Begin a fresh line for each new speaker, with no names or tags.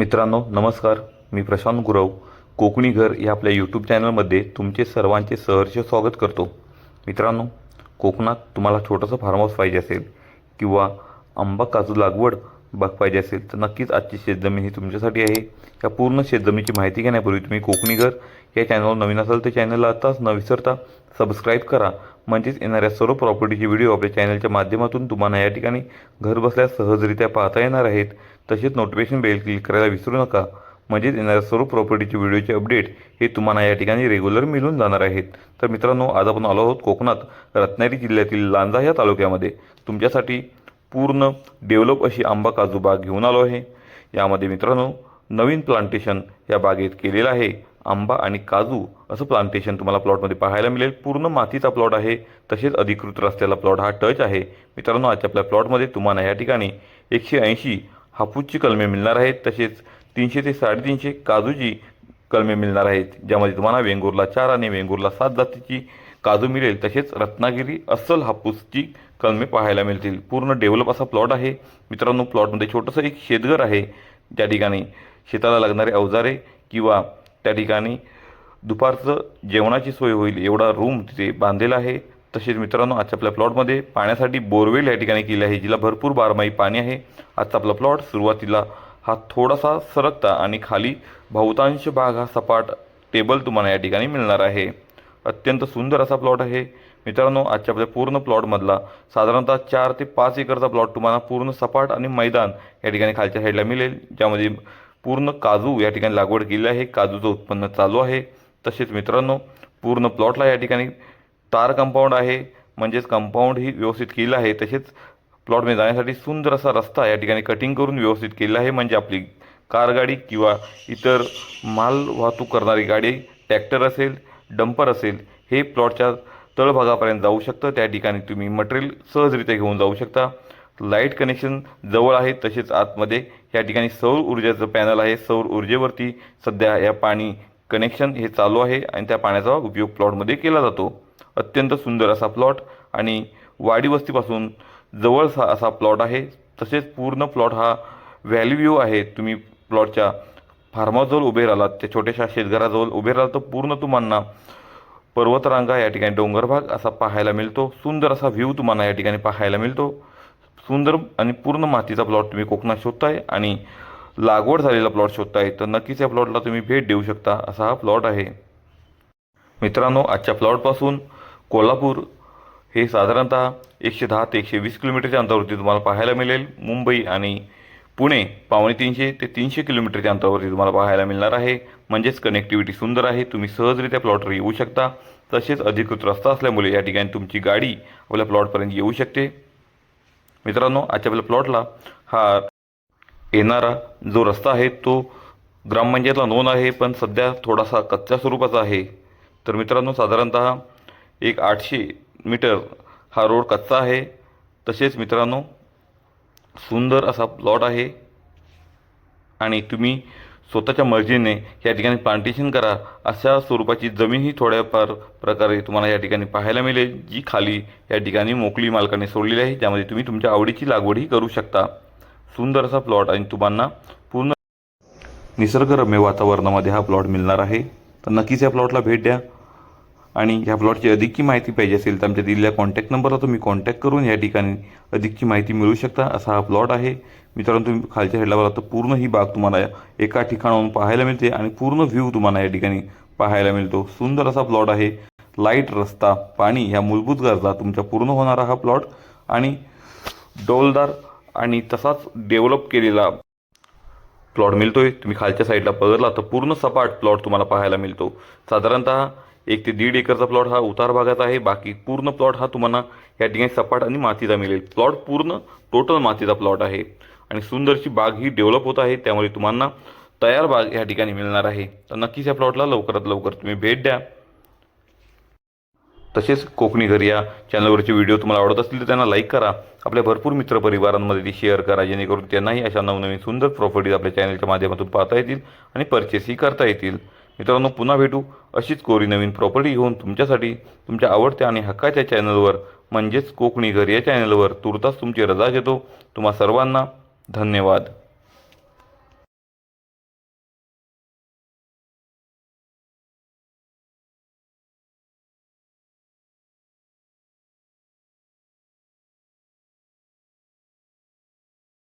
मित्रांनो नमस्कार. मी प्रशांत गुरव कोकणी घर या आपल्या यूट्यूब चॅनलमध्ये तुमचे सर्वांचे सहर्ष स्वागत करतो. मित्रांनो कोकणात तुम्हाला छोटंसं फार्म हाऊस पाहिजे असेल किंवा आंबा काजू लागवड बाग पाहिजे असेल तर नक्कीच आजची शेतजमीन ही तुमच्यासाठी आहे. या पूर्ण शेतजमिनीची माहिती घेण्यापूर्वी तुम्ही कोकणी घर या चॅनलवर नवीन असाल तर चॅनलला आताच न विसरता सबस्क्राईब करा. म्हणजेच येणाऱ्या सर्व प्रॉपर्टीचे व्हिडिओ आपल्या चॅनलच्या माध्यमातून तुम्हाला या ठिकाणी घर बसल्या सहजरित्या पाहता येणार आहेत. तसेच नोटिफिकेशन बेल क्लिक करायला विसरू नका. म्हणजेच येणाऱ्या सर्व प्रॉपर्टीचे व्हिडिओचे अपडेट हे तुम्हाला या ठिकाणी रेग्युलर मिळून जाणार आहेत. तर मित्रांनो आज आपण आलो आहोत कोकणात रत्नागिरी जिल्ह्यातील लांजा या तालुक्यामध्ये. तुमच्यासाठी पूर्ण डेव्हलप अशी आंबा काजू बाग घेऊन आलो आहे. यामध्ये मित्रांनो नवीन प्लांटेशन या बागेत केलेलं आहे. आंबा आणि काजू असं प्लांटेशन तुम्हाला प्लॉटमध्ये पाहायला मिळेल. पूर्ण मातीचा प्लॉट आहे. तसेच अधिकृत रस्त्याला प्लॉट हा टच आहे. मित्रांनो आजच्या आपल्या प्लॉटमध्ये तुम्हाला या ठिकाणी एकशे ऐंशी हापूसची कलमे मिळणार आहेत. तसेच तीनशे ते साडेतीनशे काजूची कलमे मिळणार आहेत. ज्यामध्ये तुम्हाला वेंगुर्ला चार आणि वेंगुर्ला सात जातीची काजू मिळेल. तसेच रत्नागिरी अस्सल हापूसची कलमे पाहायला मिळतील. पूर्ण डेव्हलप असा प्लॉट आहे. मित्रांनो प्लॉटमध्ये छोटंसं एक शेतघर आहे त्या ठिकाणी. शेताला लागणारे अवजारे किंवा त्या ठिकाणी दुपारचं जेवणाची सोय होईल. एवढा रूम तिथे बांधलेला आहे. तसेच मित्रांनो आजच्या आपल्या प्लॉटमध्ये पाण्यासाठी बोरवेल या ठिकाणी केली आहे जिला भरपूर बारमाही पाणी आहे. आजचा आपला प्लॉट सुरुवातीला हा थोडासा सरकता आणि खाली बहुतांश भाग हा सपाट टेबल तुम्हाला या ठिकाणी मिळणार आहे. अत्यंत सुंदर असा प्लॉट आहे. मित्रांनो आजच्या आपल्या पूर्ण प्लॉटमधला साधारणतः चार ते पाच एकरचा प्लॉट तुम्हाला पूर्ण सपाट आणि मैदान या ठिकाणी खालच्या साईडला मिळेल ज्यामध्ये पूर्ण काजू या ठिकाणी लागवड केली आहे काजूचं उत्पन्न चालू आहे. तसेच मित्रांनो पूर्ण प्लॉटला या ठिकाणी तार कंपाऊंड आहे. म्हणजेच कंपाऊंड ही व्यवस्थित केलं आहे. तसेच प्लॉटमध्ये जाण्यासाठी सुंदर असा रस्ता या ठिकाणी कटिंग करून व्यवस्थित केला आहे. म्हणजे आपली कारगाडी किंवा इतर माल वाहतूक करणारी गाडी ट्रॅक्टर असेल डंपर असेल हे प्लॉटच्या तळभागापर्यंत जाऊ शकतं. त्या ठिकाणी तुम्ही मटेरियल सहजरित्या घेऊन जाऊ शकता. लाइट कनेक्शन जवळ आहे तसेच आतमध्ये या ठिकाणी सौर ऊर्जेचं पॅनल आहे. सौर ऊर्जेवरती सध्या या पाणी कनेक्शन हे चालू आहे आणि त्या पाण्याचा उपयोग प्लॉटमध्ये केला जातो. अत्यंत सुंदर असा प्लॉट आणि वाडी वस्तीपासून जवळचा असा प्लॉट आहे. तसेच पूर्ण प्लॉट हा व्हॅल्यू आहे. तुम्ही प्लॉटच्या फार्माजवळ उभे राहिलात त्या छोट्याशा शेतघराजवळ उभे राहिलात तर पूर्ण तुम्हाला पर्वतरांगा या ठिकाणी डोंगर भाग असा पाहायला मिळतो. सुंदर असा व्ह्यू तुम्हाला या ठिकाणी पाहायला मिळतो. सुंदर आणि पूर्ण मातीचा प्लॉट तुम्ही कोकणात शोधताय आणि लागवड झालेला प्लॉट शोधताय तर नक्कीच या प्लॉटला तुम्ही भेट देऊ शकता असा हा प्लॉट आहे. मित्रांनो आजच्या प्लॉटपासून कोल्हापूर हे साधारणतः एकशे दहा ते एकशे वीस किलोमीटरच्या अंतरावरती तुम्हाला पाहायला मिळेल. मुंबई आणि पुणे पावणे तीनशे ते तीनशे किलोमीटरच्या अंतरावरती तुम्हाला पाहायला मिळणार आहे. म्हणजेच कनेक्टिव्हिटी सुंदर आहे. तुम्ही सहजरित्या प्लॉटवर येऊ शकता. तसेच अधिकृत रस्ता असल्यामुळे या ठिकाणी तुमची गाडी आपल्या प्लॉटपर्यंत येऊ शकते. मित्रांनो आजच्या आपल्या प्लॉटला हा येणारा जो रस्ता आहे तो ग्रामपंचायतला नोंद आहे पण सध्या थोडासा कच्च्या स्वरूपाचा आहे. तर मित्रांनो साधारणतः एक आठशे मीटर हा रोड कच्चा आहे. तसेच मित्रांनो सुंदर असा प्लॉट आहे. आणि तुम्ही स्वतःच्या मर्जीने या ठिकाणी प्लांटेशन करा. अशा स्वरूपाची जमीन ही थोड्याफार प्रकारे तुम्हाला या ठिकाणी पाहायला मिळेल जी खाली या ठिकाणी मोकळी मालकाने सोडलेली आहे. त्यामध्ये तुम्ही तुमच्या आवडीची लागवडही करू शकता. सुंदर असा प्लॉट आणि तुम्हाला पूर्ण निसर्गरम्य वातावरणामध्ये हा प्लॉट मिळणार आहे. तर नक्कीच या प्लॉटला भेट द्या. आणि ह्या प्लॉटची अधिकची माहिती पाहिजे असेल तर आमच्या दिलेल्या कॉन्टॅक्ट नंबरला तुम्ही कॉन्टॅक्ट करून या ठिकाणी अधिकची माहिती मिळू शकता. असा हा प्लॉट आहे. मित्रांनो तुम्ही खालच्या हेडला बघा तर पूर्ण ही बाग तुम्हाला एका ठिकाणाहून पाहायला मिळते आणि पूर्ण व्ह्यू तुम्हाला या ठिकाणी पाहायला मिळतो. सुंदर असा प्लॉट आहे. लाइट रस्ता पाणी ह्या मूलभूत गरजा तुमच्या पूर्ण होणारा हा प्लॉट आणि डौलदार आणि तसाच डेव्हलप केलेला प्लॉट मिळतोय. तुम्ही खालच्या साईडला बघितला तर पूर्ण सपाट प्लॉट तुम्हाला पाहायला मिळतो. साधारणतः एक ते दीड एकरचा प्लॉट हा उतार भागात आहे. बाकी पूर्ण प्लॉट हा तुम्हाला या ठिकाणी सपाट आणि मातीचा मिळेल. प्लॉट पूर्ण टोटल मातीचा प्लॉट आहे. आणि सुंदरशी बाग ही डेव्हलप होत आहे. त्यामुळे तुम्हाला तयार बाग या ठिकाणी मिळणार आहे. तर नक्कीच या प्लॉटला लवकरात लवकर तुम्ही भेट द्या. तसेच कोकणी घर या चॅनलवरचे व्हिडिओ तुम्हाला आवडत असतील तर त्यांना लाईक करा. आपल्या भरपूर मित्रपरिवारांमध्ये ती शेअर करा. जेणेकरून त्यांनाही अशा नवनवीन सुंदर प्रॉपर्टीज आपल्या चॅनलच्या माध्यमातून पाहता येतील आणि परचेसही करता येतील. मित्रांनो पुन्हा भेटू. अशीच कोरी नवीन प्रॉपर्टी घेऊन तुमच्यासाठी तुमच्या आवडत्या आणि हक्काच्या चॅनलवर म्हणजेच कोकणी घर या चॅनलवर तुर्तास तुमची रजा घेतो. तुम्हा सर्वांना धन्यवाद.